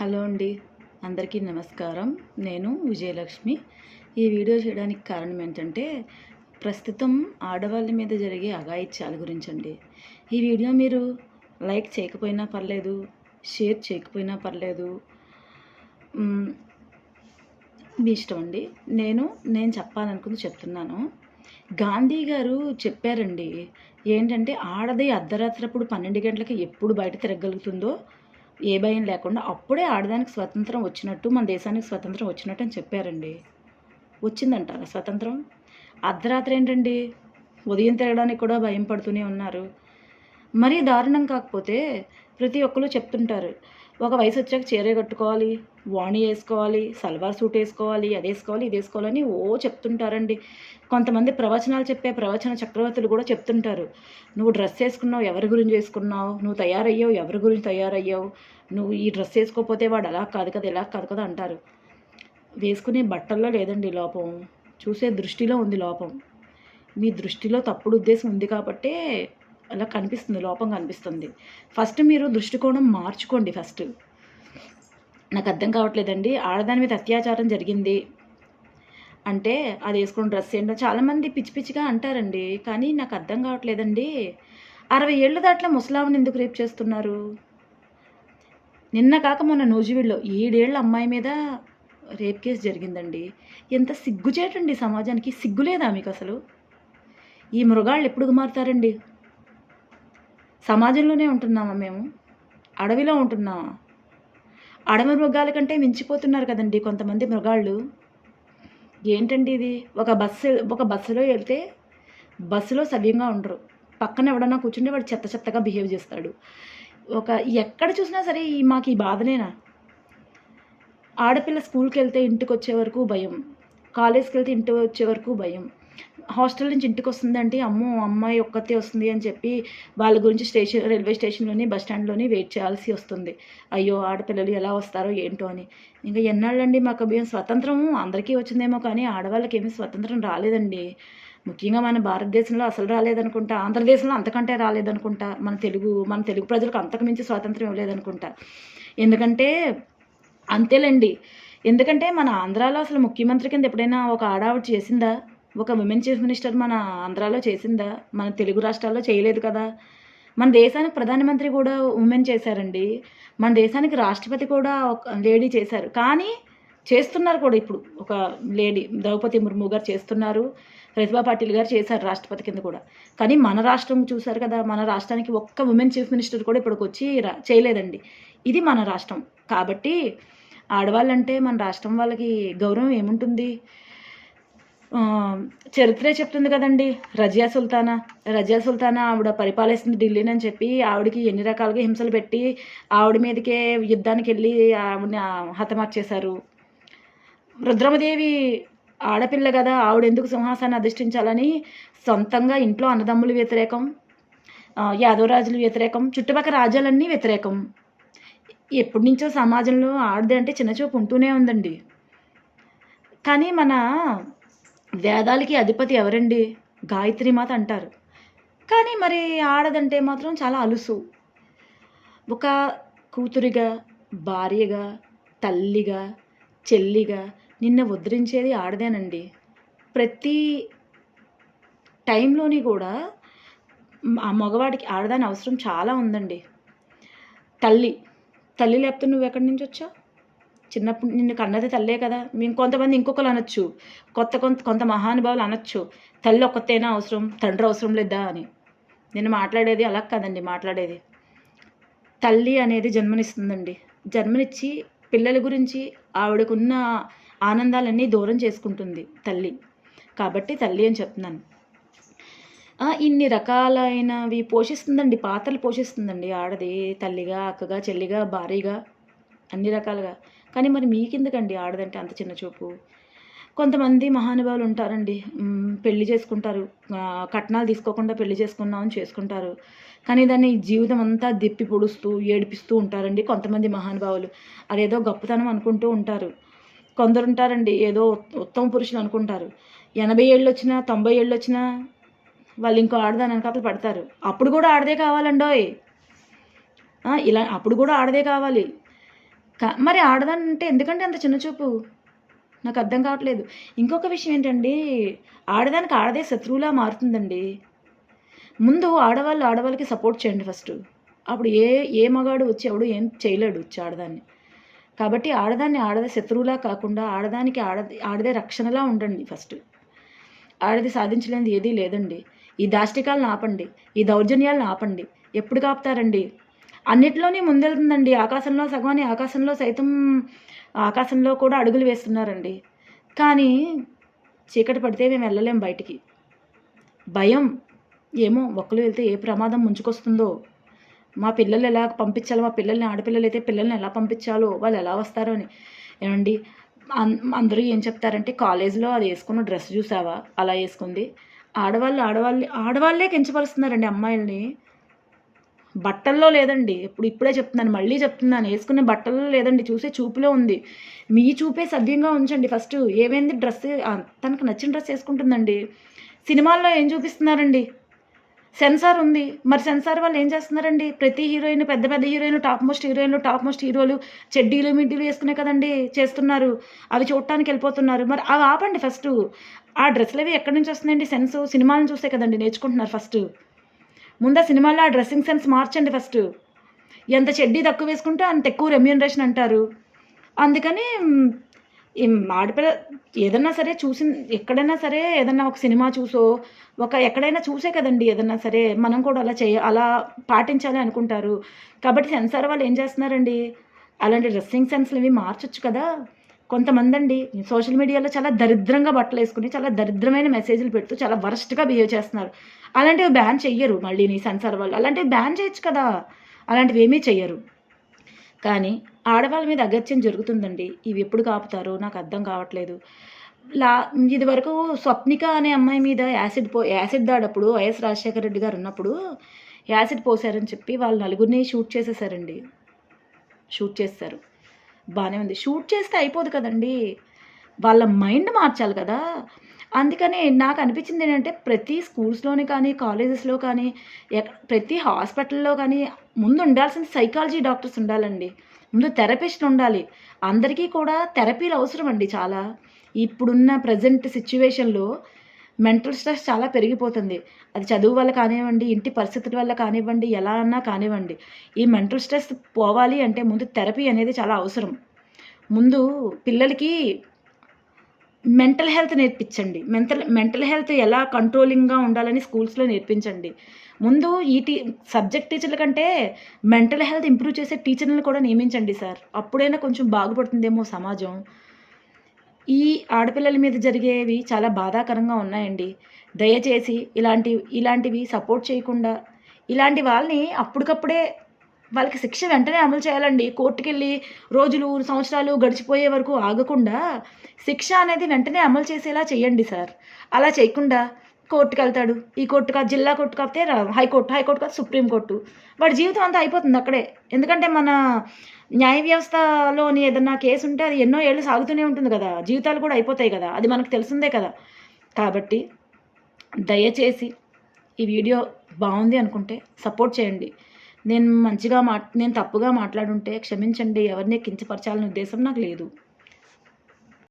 Hello అండి. అందరికీ నమస్కారం. నేను విజయలక్ష్మి. ఈ వీడియో చేయడానికి కారణం ఏంటంటే ప్రస్తుతం ఆడవాళ్ళ మీద జరిగే అఘాయిత్యాల గురించి అండి ఈ వీడియో మీరు లైక్ చేయకపోయినా పర్లేదు షేర్ చేయకపోయినా పర్లేదు మీ ఇష్టం అండి. నేను నేను చెప్పాలనుకుంది చెప్తున్నాను. గాంధీ గారు చెప్పారండి ఏంటంటే ఆడది అర్ధరాత్రి అప్పుడు పన్నెండు గంటలకి ఎప్పుడు బయట తిరగలుగుతుందో ఏ భయం లేకుండా అప్పుడే ఆడదానికి స్వతంత్రం వచ్చినట్టు మన దేశానికి స్వతంత్రం వచ్చినట్టు అని చెప్పారండి. వచ్చిందంటారా స్వతంత్రం? అర్ధరాత్రి ఏంటండి? ఉదయం తిరగడానికి కూడా భయం పడుతూనే ఉన్నారు. మరీ దారుణం కాకపోతే ప్రతి ఒక్కరు చెప్తుంటారు ఒక వయసు వచ్చాక చీర కట్టుకోవాలి వాణి వేసుకోవాలి సల్వార్ సూట్ వేసుకోవాలి అది వేసుకోవాలి ఇది వేసుకోవాలని ఓ చెప్తుంటారండి. కొంతమంది ప్రవచనాలు చెప్పే ప్రవచన చక్రవర్తులు కూడా చెప్తుంటారు. నువ్వు డ్రెస్ వేసుకున్నావు ఎవరి గురించి వేసుకున్నావు? నువ్వు తయారయ్యావు ఎవరి గురించి తయారయ్యావు? నువ్వు ఈ డ్రెస్ వేసుకోకపోతే వాడు అలా కాదు కదా ఇలా కాదు కదా అంటారు. వేసుకునే బట్టల్లో లేదండి లోపం. చూసే దృష్టిలో ఉంది లోపం. మీ దృష్టిలో తప్పుడు ఉద్దేశం ఉంది కాబట్టే అలా కనిపిస్తుంది లోపం కనిపిస్తుంది. ఫస్ట్ మీరు దృష్టికోణం మార్చుకోండి ఫస్ట్. నాకు అర్థం కావట్లేదండి. ఆడదాని మీద అత్యాచారం జరిగింది. అంటే అది వేసుకున్న డ్రెస్ ఏంటో చాలామంది పిచ్చి పిచ్చిగా అంటారండి. కానీ నాకు అర్థం కావట్లేదండి. అరవై ఏళ్ళ దాట్ల ముసలామని ఎందుకు రేపు చేస్తున్నారు? నిన్న కాక మొన్న నూజివీడులో ఏడేళ్ళ అమ్మాయి మీద రేప్ కేసు జరిగిందండి. ఎంత సిగ్గుచేటండి సమాజానికి. సిగ్గులేదా మీకు అసలు? ఈ మృగాళ్ళు ఎప్పుడు మారుతారండి సమాజంలోనే ఉంటున్నామా మేము? అడవిలో ఉంటున్నామా? అడవి మృగాల కంటే మించిపోతున్నారు కదండి కొంతమంది మృగాళ్ళు. ఏంటండి ఇది? ఒక బస్సు ఒక బస్సులో వెళ్తే బస్సులో సవ్యంగా ఉండరు. పక్కన ఎవడన్నా కూర్చుంటే వాడు చెత్త చెత్తగా బిహేవ్ చేస్తాడు. ఒక ఎక్కడ చూసినా సరే ఈ మాకు ఈ బాధనేనా? ఆడపిల్ల స్కూల్కి వెళ్తే ఇంటికి వచ్చే వరకు భయం. కాలేజ్కి వెళ్తే ఇంటికి వచ్చే వరకు భయం. హాస్టల్ నుంచి ఇంటికి వస్తుందంటే అమ్మో అమ్మాయి ఒక్కతే వస్తుంది అని చెప్పి వాళ్ళ గురించి స్టేషన్ రైల్వే స్టేషన్లోని బస్ స్టాండ్లోని వెయిట్ చేయాల్సి వస్తుంది. అయ్యో ఆడపిల్లలు ఎలా వస్తారో ఏంటో అని. ఇంకా ఎన్నాళ్ళండి మాకు మేము స్వతంత్రం అందరికీ వచ్చిందేమో కానీ ఆడవాళ్ళకి ఏమీ స్వతంత్రం రాలేదండి. ముఖ్యంగా మన భారతదేశంలో అసలు రాలేదనుకుంటా ఆంధ్రదేశంలో అంతకంటే రాలేదనుకుంటా మన తెలుగు మన తెలుగు ప్రజలకు అంతకు మించి స్వాతంత్రం ఇవ్వలేదనుకుంటా. ఎందుకంటే అంతేలేండి. ఎందుకంటే మన ఆంధ్రాలో అసలు ముఖ్యమంత్రి కింద ఎప్పుడైనా ఒక ఆడావిడ చేసిందా? ఒక విమెన్ చీఫ్ మినిస్టర్ మన ఆంధ్రాలో చేసిందా? మన తెలుగు రాష్ట్రాల్లో చేయలేదు కదా? మన దేశానికి ప్రధానమంత్రి కూడా ఉమెన్ చేశారండి. మన దేశానికి రాష్ట్రపతి కూడా ఒక లేడీ చేశారు. కానీ చేస్తున్నారు కూడా ఇప్పుడు ఒక లేడీ ద్రౌపది ముర్ము గారు చేస్తున్నారు. ప్రతిభా పాటిల్ గారు చేశారు రాష్ట్రపతి కింద కూడా. కానీ మన రాష్ట్రం చూశారు కదా మన రాష్ట్రానికి ఒక్క ఉమెన్ చీఫ్ మినిస్టర్ కూడా ఇప్పటికి వచ్చి రా చేయలేదండి. ఇది మన రాష్ట్రం. కాబట్టి ఆడవాళ్ళంటే మన రాష్ట్రం వాళ్ళకి గౌరవం ఏముంటుంది? చరిత్రే చెప్తుంది కదండి. రజియా సుల్తానా. రజియా సుల్తానా ఆవిడ పరిపాలిస్తుంది ఢిల్లీని అని చెప్పి ఆవిడకి ఎన్ని రకాలుగా హింసలు పెట్టి ఆవిడ మీదకే యుద్ధానికి వెళ్ళి ఆవిడని హతమార్చేశారు. రుద్రమదేవి ఆడపిల్ల కదా ఆవిడ ఎందుకు సింహాసాన్ని అధిష్ఠించాలని సొంతంగా ఇంట్లో అన్నదమ్ములు వ్యతిరేకం యాదవరాజులు వ్యతిరేకం చుట్టుపక్కల రాజ్యాలన్నీ వ్యతిరేకం. ఎప్పటి నుంచో సమాజంలో ఆడది అంటే చిన్నచూపు ఉంటూనే ఉందండి. కానీ మన వేదాలకి అధిపతి ఎవరండి? గాయత్రి మాత అంటారు. కానీ మరి ఆడదంటే మాత్రం చాలా అలుసు. ఒక కూతురిగా భార్యగా తల్లిగా చెల్లిగా నిన్న ఉద్ధరించేది ఆడదేనండి. ప్రతి టైంలోని కూడా ఆ మగవాడికి ఆడదాని అవసరం చాలా ఉందండి. తల్లి తల్లి లేకపోతే నువ్వు ఎక్కడి నుంచి వచ్చావు? చిన్నప్పుడు నిన్ను కన్నది తల్లే కదా. మేము కొంతమంది ఇంకొకరు అనొచ్చు. కొత్త కొంత కొంత మహానుభావులు అనొచ్చు. తల్లి ఒక్కతేనా అవసరం? తండ్రి అవసరం లేదా అని. నేను మాట్లాడేది అలా కాదండి మాట్లాడేది. తల్లి అనేది జన్మనిస్తుందండి. జన్మనిచ్చి పిల్లల గురించి ఆవిడకున్న ఆనందాలన్నీ దూరం చేసుకుంటుంది తల్లి. కాబట్టి తల్లి అని చెప్తున్నాను. ఇన్ని రకాలైనవి పోషిస్తుందండి. పాత్రలు పోషిస్తుందండి. ఆడది తల్లిగా అక్కగా చెల్లిగా భారీగా అన్ని రకాలుగా. కానీ మరి మీకెందుకండి ఆడదంటే అంత చిన్న చూపు? కొంతమంది మహానుభావులు ఉంటారండి. పెళ్ళి చేసుకుంటారు. కట్నాలు తీసుకోకుండా పెళ్ళి చేసుకున్నామని చేసుకుంటారు. కానీ దాన్ని జీవితం అంతా దిప్పి పొడుస్తూ ఏడిపిస్తూ ఉంటారండి కొంతమంది మహానుభావులు. అదేదో గొప్పతనం అనుకుంటూ ఉంటారు. కొందరు ఉంటారండి ఏదో ఉత్తమ పురుషులు అనుకుంటారు. ఎనభై ఏళ్ళు వచ్చినా తొంభై ఏళ్ళు వచ్చినా వాళ్ళు ఇంకో ఆడదాని వెనకాతలు పడతారు. అప్పుడు కూడా ఆడదే కావాలండోయ్. ఇలా అప్పుడు కూడా ఆడదే కావాలి. మరి ఆడదాన్ని అంటే ఎందుకంటే అంత చిన్న చూపు? నాకు అర్థం కావట్లేదు. ఇంకొక విషయం ఏంటండి? ఆడదానికి ఆడదే శత్రువులా మారుతుందండి. ముందు ఆడవాళ్ళు ఆడవాళ్ళకి సపోర్ట్ చేయండి ఫస్ట్. అప్పుడు ఏ ఏ మగాడు వచ్చి ఎవడు ఏం చేయలేడు వచ్చి ఆడదాన్ని. కాబట్టి ఆడదాన్ని ఆడదే శత్రువులా కాకుండా ఆడదానికి ఆడ ఆడదే రక్షణలా ఉండండి ఫస్ట్. ఆడది సాధించలేనిది ఏదీ లేదండి. ఈ దాష్టికాలను ఆపండి. ఈ దౌర్జన్యాలను ఆపండి. ఎప్పుడు కాపుతారండి? అన్నిట్లోనే ముందెళ్తుందండి. ఆకాశంలో సగమని ఆకాశంలో సైతం ఆకాశంలో కూడా అడుగులు వేస్తున్నారండి. కానీ చీకటి పడితే మేము వెళ్ళలేం బయటికి. భయం. ఏమో ఒక్కరు వెళ్తే ఏ ప్రమాదం ముంచుకొస్తుందో. మా పిల్లలు ఎలా పంపించాలో మా పిల్లల్ని ఆడపిల్లలు అయితే పిల్లల్ని ఎలా పంపించాలో వాళ్ళు ఎలా వస్తారో అని. ఏమండి? అందరూ ఏం చెప్తారంటే కాలేజీలో అది వేసుకున్న డ్రెస్ చూసావా? అలా వేసుకుంది. ఆడవాళ్ళు ఆడవాళ్ళు ఆడవాళ్ళే కించపరుస్తున్నారండి అమ్మాయిల్ని. బట్టల్లో లేదండి. ఇప్పుడు ఇప్పుడే చెప్తున్నాను మళ్ళీ చెప్తున్నాను. వేసుకునే బట్టల్లో లేదండి. చూసే చూపులో ఉంది. మీ చూపే సవ్యంగా ఉంచండి ఫస్ట్. ఏమైంది? డ్రెస్ తనకు నచ్చిన డ్రెస్ వేసుకుంటుందండి. సినిమాల్లో ఏం చూపిస్తున్నారండి? సెన్సార్ ఉంది. మరి సెన్సార్ వాళ్ళు ఏం చేస్తున్నారండి? ప్రతి హీరోయిన్ పెద్ద పెద్ద హీరోయిన్లు టాప్ మోస్ట్ హీరోయిన్లు టాప్ మోస్ట్ హీరోలు చెడ్డీలు మిడ్డీలు వేసుకునే కదండి చేస్తున్నారు. అవి చూడటానికి వెళ్ళిపోతున్నారు. మరి అవి ఆపండి ఫస్ట్. ఆ డ్రెస్సులు అవి ఎక్కడి నుంచి వస్తున్నాయండి? సెన్స్ సినిమాలను చూస్తే కదండి నేర్చుకుంటున్నారు ఫస్ట్. ముందు సినిమాలో ఆ డ్రెస్సింగ్ సెన్స్ మార్చండి ఫస్ట్. ఎంత చెడ్డీ తక్కువ వేసుకుంటే అంత ఎక్కువ రెమ్యూనరేషన్ అంటారు. అందుకని ఈ ఆడపిల్ల ఏదన్నా సరే చూసి ఎక్కడైనా సరే ఏదన్నా ఒక సినిమా చూసో ఒక ఎక్కడైనా చూసే కదండి ఏదన్నా సరే మనం కూడా అలా చేయ అలా పాటించాలి అనుకుంటారు. కాబట్టి సెన్సార్ వాళ్ళు ఏం చేస్తున్నారండి? అలాంటి డ్రెస్సింగ్ సెన్స్లు ఇవి మార్చొచ్చు కదా. కొంతమంది అండి సోషల్ మీడియాలో చాలా దరిద్రంగా బట్టలు వేసుకుని చాలా దరిద్రమైన మెసేజ్లు పెడుతూ చాలా వరస్ట్గా బిహేవ్ చేస్తున్నారు. అలాంటివి బ్యాన్ చెయ్యరు మళ్ళీ నీ సెన్సార్ వాళ్ళు. అలాంటివి బ్యాన్ చేయొచ్చు కదా. అలాంటివి ఏమీ చెయ్యరు. కానీ ఆడవాళ్ళ మీద అగత్యం జరుగుతుందండి. ఇవి ఎప్పుడు కాపుతారో నాకు అర్థం కావట్లేదు. లా ఇది వరకు స్వప్నిక అనే అమ్మాయి మీద యాసిడ్ పో యాసిడ్ దాడప్పుడు వైఎస్ రాజశేఖర రెడ్డి గారు ఉన్నప్పుడు యాసిడ్ పోసారని చెప్పి వాళ్ళు నలుగురిని షూట్ చేసేసారండి. షూట్ చేస్తారు. బాగానే ఉంది. షూట్ చేస్తే అయిపోదు కదండి. వాళ్ళ మైండ్ మార్చాలి కదా. అందుకని నాకు అనిపించింది ఏంటంటే ప్రతి స్కూల్స్లోని కానీ కాలేజెస్లో కానీ ప్రతి హాస్పిటల్లో కానీ ముందు ఉండాల్సిన సైకాలజీ డాక్టర్స్ ఉండాలండి. ముందు థెరపిస్ట్ ఉండాలి. అందరికీ కూడా థెరపీలు అవసరం అండి చాలా. ఇప్పుడున్న ప్రజెంట్ సిచ్యువేషన్లో మెంటల్ స్ట్రెస్ చాలా పెరిగిపోతుంది. అది చదువు వల్ల కానివ్వండి ఇంటి పరిస్థితుల వల్ల కానివ్వండి ఎలా అన్నా కానివ్వండి. ఈ మెంటల్ స్ట్రెస్ పోవాలి అంటే ముందు థెరపీ అనేది చాలా అవసరం. ముందు పిల్లలకి మెంటల్ హెల్త్ నేర్పించండి. మెంటల్ మెంటల్ హెల్త్ ఎలా కంట్రోలింగ్గా ఉండాలని స్కూల్స్లో నేర్పించండి. ముందు ఈ టీ సబ్జెక్ట్ టీచర్ల కంటే మెంటల్ హెల్త్ ఇంప్రూవ్ చేసే టీచర్లను కూడా నియమించండి సార్. అప్పుడైనా కొంచెం బాగుపడుతుందేమో సమాజం. ఈ ఆడపిల్లల మీద జరిగేవి చాలా బాధాకరంగా ఉన్నాయండి. దయచేసి ఇలాంటి ఇలాంటివి సపోర్ట్ చేయకుండా ఇలాంటి వాళ్ళని అప్పటికప్పుడే వాళ్ళకి శిక్ష వెంటనే అమలు చేయాలండి. కోర్టుకి వెళ్ళి రోజులు సంవత్సరాలు గడిచిపోయే వరకు ఆగకుండా శిక్ష అనేది వెంటనే అమలు చేసేలా చేయండి సార్. అలా చేయకుండా కోర్టుకు వెళ్తాడు ఈ కోర్టు కాదు జిల్లా కోర్టు కాకపోతే హైకోర్టు హైకోర్టు కాదు సుప్రీంకోర్టు వాడి జీవితం అంతా అయిపోతుంది అక్కడే. ఎందుకంటే మన న్యాయ వ్యవస్థలోని ఏదన్నా కేసు ఉంటే అది ఎన్నో ఏళ్ళు సాగుతూనే ఉంటుంది కదా. జీవితాలు కూడా అయిపోతాయి కదా. అది మనకు తెలిసిందే కదా. కాబట్టి దయచేసి ఈ వీడియో బాగుంది అనుకుంటే సపోర్ట్ చేయండి. నేను మంచిగా మా నేను తప్పుగా మాట్లాడుంటే క్షమించండి. ఎవరిని కించపరచాలనే ఉద్దేశం నాకు లేదు.